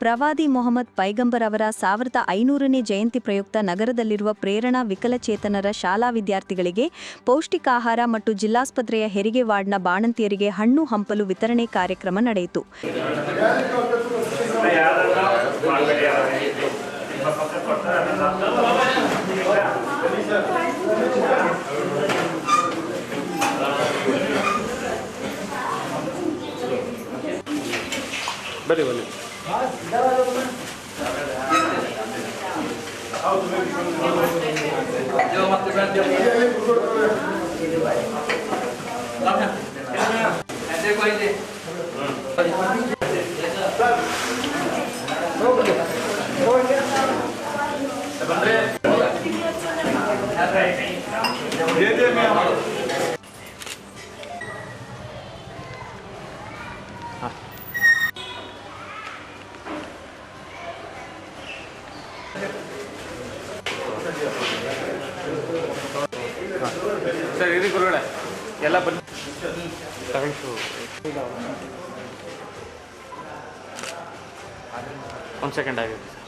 ಪ್ರವಾದಿ ಮೊಹಮ್ಮದ್ ಪೈಗಂಬರ್ ಅವರ ಸಾವಿರದ ಐನೂರನೇ ಜಯಂತಿ ಪ್ರಯುಕ್ತ ನಗರದಲ್ಲಿರುವ ಪ್ರೇರಣಾ ವಿಕಲಚೇತನರ ಶಾಲಾ ವಿದ್ಯಾರ್ಥಿಗಳಿಗೆ ಪೌಷ್ಟಿಕಾಹಾರ ಮತ್ತು ಜಿಲ್ಲಾಸ್ಪತ್ರೆಯ ಹೆರಿಗೆ ವಾರ್ಡ್ನ ಬಾಣಂತಿಯರಿಗೆ ಹಣ್ಣು ಹಂಪಲು ವಿತರಣೆ ಕಾರ್ಯಕ್ರಮ ನಡೆಯಿತು. ಬನ್ನಿ ಬನ್ನಿ. Sebenarnya ಸರ್ ಇರಿ ಗುರುಗಳೇ. ಎಲ್ಲ ಬನ್ನಿ. ಒಂದು ಸೆಕೆಂಡ್ ಆಗಿದೆ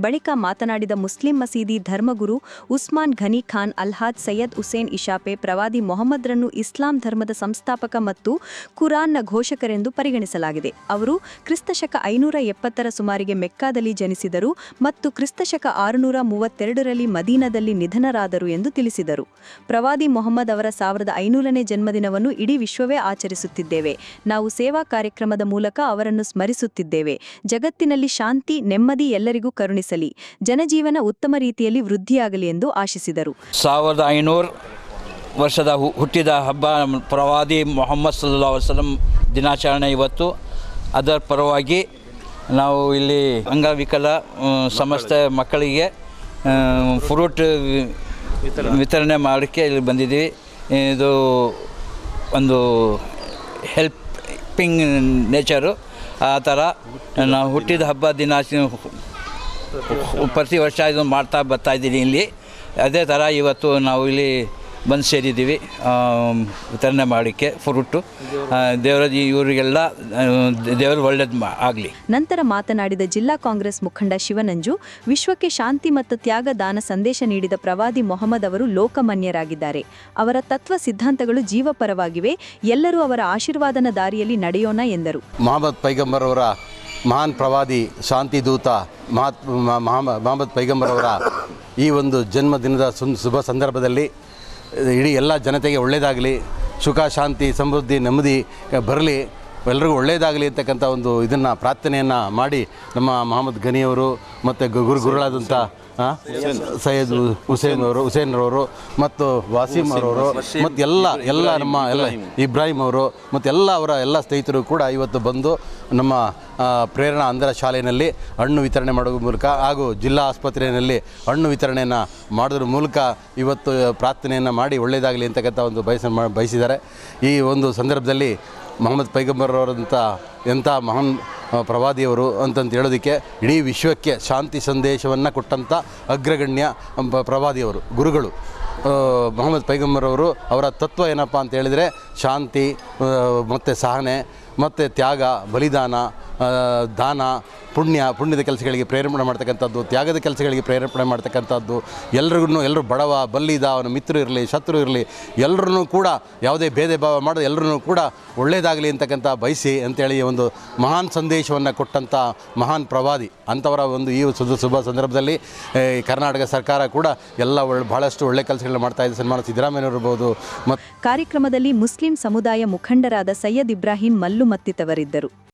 ಬಳಿಕ ಮಾತನಾಡಿದ ಮುಸ್ಲಿಂ ಮಸೀದಿ ಧರ್ಮಗುರು ಉಸ್ಮಾನ್ ಘನಿ ಖಾನ್ ಅಲ್ಹಾದ್ ಸೈಯದ್ ಹುಸೇನ್ ಇಶಾಪೆ ಪ್ರವಾದಿ ಮೊಹಮ್ಮದ್ರನ್ನು ಇಸ್ಲಾಂ ಧರ್ಮದ ಸಂಸ್ಥಾಪಕ ಮತ್ತು ಕುರಾನ್ನ ಘೋಷಕರೆಂದು ಪರಿಗಣಿಸಲಾಗಿದೆ. ಅವರು ಕ್ರಿಸ್ತಶಕ ಐನೂರ ಎಪ್ಪತ್ತರ ಸುಮಾರಿಗೆ ಮೆಕ್ಕಾದಲ್ಲಿ ಜನಿಸಿದರು ಮತ್ತು ಕ್ರಿಸ್ತಶಕ ಆರುನೂರ ಮೂವತ್ತೆರಡರಲ್ಲಿ ಮದೀನದಲ್ಲಿ ನಿಧನರಾದರು ಎಂದು ತಿಳಿಸಿದರು. ಪ್ರವಾದಿ ಮೊಹಮ್ಮದ್ ಅವರ ಸಾವಿರದ ಐನೂರನೇ ಜನ್ಮದಿನವನ್ನು ಇಡೀ ವಿಶ್ವವೇ ಆಚರಿಸುತ್ತಿದ್ದೇವೆ. ನಾವು ಸೇವಾ ಕಾರ್ಯಕ್ರಮದ ಮೂಲಕ ಅವರನ್ನು ಸ್ಮರಿಸುತ್ತಿದ್ದೇವೆ. ಜಗತ್ತಿನಲ್ಲಿ ಶಾಂತಿ, ನೆಮ್ಮದಿ ಎಲ್ಲರಿಗೂ ಕರುಣಿಸಲಿ ಜನಜೀವನ ಉತ್ತಮ ರೀತಿಯಲ್ಲಿ ವೃದ್ಧಿಯಾಗಲಿ ಎಂದು ಆಶಿಸಿದರು. ಸಾವಿರದ ಐನೂರು ವರ್ಷದ ಹುಟ್ಟಿದ ಹಬ್ಬ ಪ್ರವಾದಿ ಮೊಹಮ್ಮದ್ ಸಲ್ಲಾ ವಸಲಂ ದಿನಾಚರಣೆ ಇವತ್ತು. ಅದರ ಪರವಾಗಿ ನಾವು ಇಲ್ಲಿ ಅಂಗವಿಕಲ ಸಮಸ್ತ ಮಕ್ಕಳಿಗೆ ಫ್ರೂಟ್ ವಿತರಣೆ ಮಾಡೋಕ್ಕೆ ಇಲ್ಲಿ ಬಂದಿದ್ದೀವಿ. ಇದು ಒಂದು ಹೆಲ್ಪಿಂಗ್ ನೇಚರು ಆ ಥರ. ನಾವು ಹುಟ್ಟಿದ ಹಬ್ಬ ದಿನಾಚರಣೆ ಪ್ರತಿ ವರ್ಷ ಇದನ್ನು ಮಾಡ್ತಾ ಬರ್ತಾ ಇದ್ದೀನಿ ಇಲ್ಲಿ. ಅದೇ ಥರ ಇವತ್ತು ನಾವು ಇಲ್ಲಿ ಬಂದು ಸೇರಿದ್ದೀವಿ ವಿತರಣೆ ಮಾಡೋಕ್ಕೆ ಫ್ರೂಟು ದೇವರ ಇವರಿಗೆಲ್ಲ ದೇವರು ಒಳ್ಳೇದು ಆಗಲಿ. ನಂತರ ಮಾತನಾಡಿದ ಜಿಲ್ಲಾ ಕಾಂಗ್ರೆಸ್ ಮುಖಂಡ ಶಿವನಂಜು ವಿಶ್ವಕ್ಕೆ ಶಾಂತಿ ಮತ್ತು ತ್ಯಾಗ ದಾನ ಸಂದೇಶ ನೀಡಿದ ಪ್ರವಾದಿ ಮೊಹಮ್ಮದ್ ಅವರು ಲೋಕಮಾನ್ಯರಾಗಿದ್ದಾರೆ. ಅವರ ತತ್ವ ಸಿದ್ಧಾಂತಗಳು ಜೀವಪರವಾಗಿವೆ ಎಲ್ಲರೂ ಅವರ ಆಶೀರ್ವಾದನ ದಾರಿಯಲ್ಲಿ ನಡೆಯೋಣ ಎಂದರು. ಮೊಹಮ್ಮದ್ ಪೈಗಂಬರ್ ಅವರ ಮಹಾನ್ ಪ್ರವಾದಿ ಶಾಂತಿ ದೂತ ಮಹಾತ್ ಪೈಗಂಬರ್ ಅವರ ಈ ಒಂದು ಜನ್ಮದಿನದ ಶುಭ ಸಂದರ್ಭದಲ್ಲಿ, ಇಡೀ ಎಲ್ಲ ಜನತೆಗೆ ಒಳ್ಳೆಯದಾಗಲಿ, ಸುಖ, ಶಾಂತಿ, ಸಮೃದ್ಧಿ, ನೆಮ್ಮದಿ, ಬರಲಿ. ಎಲ್ರಿಗೂ ಒಳ್ಳೆಯದಾಗಲಿ ಅಂತಕ್ಕಂಥ ಒಂದು ಇದನ್ನು ಪ್ರಾರ್ಥನೆಯನ್ನು ಮಾಡಿ ನಮ್ಮ ಮಹಮ್ಮದ್ ಗನಿಯವರು ಮತ್ತು ಗುರು ಗುರುಗಳಾದಂಥ ಸೈಯದ್ ಹುಸೇನ್ ಅವರು ಹುಸೇನ್ ಅವರು ಮತ್ತು ವಾಸೀಮ್ ಅವರವರು ಮತ್ತು ಎಲ್ಲ ಎಲ್ಲ ನಮ್ಮ ಎಲ್ಲ ಇಬ್ರಾಹಿಂ. ಅವರು ಮತ್ತು ಎಲ್ಲ ಅವರ ಎಲ್ಲ ಸ್ನೇಹಿತರು ಕೂಡ ಇವತ್ತು ಬಂದು ನಮ್ಮ ಪ್ರೇರಣಾ ಅಂಧರ ಶಾಲೆಯಲ್ಲಿ ಹಣ್ಣು ವಿತರಣೆ ಮಾಡುವ ಮೂಲಕ ಹಾಗೂ ಜಿಲ್ಲಾ ಆಸ್ಪತ್ರೆಯಲ್ಲಿ ಹಣ್ಣು ವಿತರಣೆಯನ್ನು ಮಾಡೋದ್ರ ಮೂಲಕ ಇವತ್ತು ಪ್ರಾರ್ಥನೆಯನ್ನು ಮಾಡಿ ಒಳ್ಳೆಯದಾಗಲಿ ಅಂತಕ್ಕಂಥ ಒಂದು ಬಯಸ ಬಯಸಿದ್ದಾರೆ. ಈ ಒಂದು ಸಂದರ್ಭದಲ್ಲಿ ಮೊಹಮ್ಮದ್ ಪೈಗಂಬರ್ ಅವರಂಥ ಎಂಥ ಮಹಾನ್ ಪ್ರವಾದಿಯವರು ಅಂತಂತ ಹೇಳೋದಕ್ಕೆ ಇಡೀ ವಿಶ್ವಕ್ಕೆ ಶಾಂತಿ ಸಂದೇಶವನ್ನು ಕೊಟ್ಟಂಥ ಅಗ್ರಗಣ್ಯ ಪ್ರವಾದಿಯವರು, ಗುರುಗಳು. ಮೊಹಮ್ಮದ್ ಪೈಗಂಬರ್ ಅವರು ತತ್ವ ಏನಪ್ಪ ಅಂತ ಹೇಳಿದರೆ ಶಾಂತಿ ಮತ್ತು ಸಹನೆ, ಮತ್ತು ತ್ಯಾಗ, ಬಲಿದಾನ ದಾನ, ಪುಣ್ಯ, ಪುಣ್ಯದ ಕೆಲಸಗಳಿಗೆ ಪ್ರೇರೇಪಣೆ ಮಾಡ್ತಕ್ಕಂಥದ್ದು, ತ್ಯಾಗದ ಕೆಲಸಗಳಿಗೆ ಪ್ರೇರೇಪಣೆ ಮಾಡ್ತಕ್ಕಂಥದ್ದು, ಎಲ್ರಿಗೂ ಎಲ್ಲರೂ ಬಡವ, ಬಲ್ಲಿದ, ಅವನ ಮಿತ್ರ ಇರಲಿ, ಶತ್ರು ಇರಲಿ ಎಲ್ಲರೂ ಕೂಡ ಯಾವುದೇ ಭೇದ ಭಾವ ಮಾಡದೆ ಎಲ್ಲರೂ ಕೂಡ ಒಳ್ಳೆಯದಾಗಲಿ ಅಂತಕ್ಕಂಥ ಬಯಸಿ ಅಂತೇಳಿ ಒಂದು ಮಹಾನ್ ಸಂದೇಶವನ್ನು ಕೊಟ್ಟಂಥ ಮಹಾನ್ ಪ್ರವಾದಿ ಅಂಥವರ ಒಂದು ಈ ಶುಭ ಶುಭ ಸಂದರ್ಭದಲ್ಲಿ ಕರ್ನಾಟಕ ಸರ್ಕಾರ ಕೂಡ ಎಲ್ಲ ಒಳ್ಳೆ ಭಾಳಷ್ಟು ಒಳ್ಳೆ ಕೆಲಸಗಳನ್ನ ಮಾಡ್ತಾ ಇದೆ. ಸನ್ಮಾನ ಸಿದ್ದರಾಮಯ್ಯ ಇರ್ಬೋದು ಮತ್ತು ಕಾರ್ಯಕ್ರಮದಲ್ಲಿ ಮುಸ್ಲಿಂ ಸಮುದಾಯ ಮುಖಂಡರಾದ ಸೈಯದ್ ಇಬ್ರಾಹಿಂ ಮಲ್ಲು ಮತ್ತಿತವರಿದ್ದರು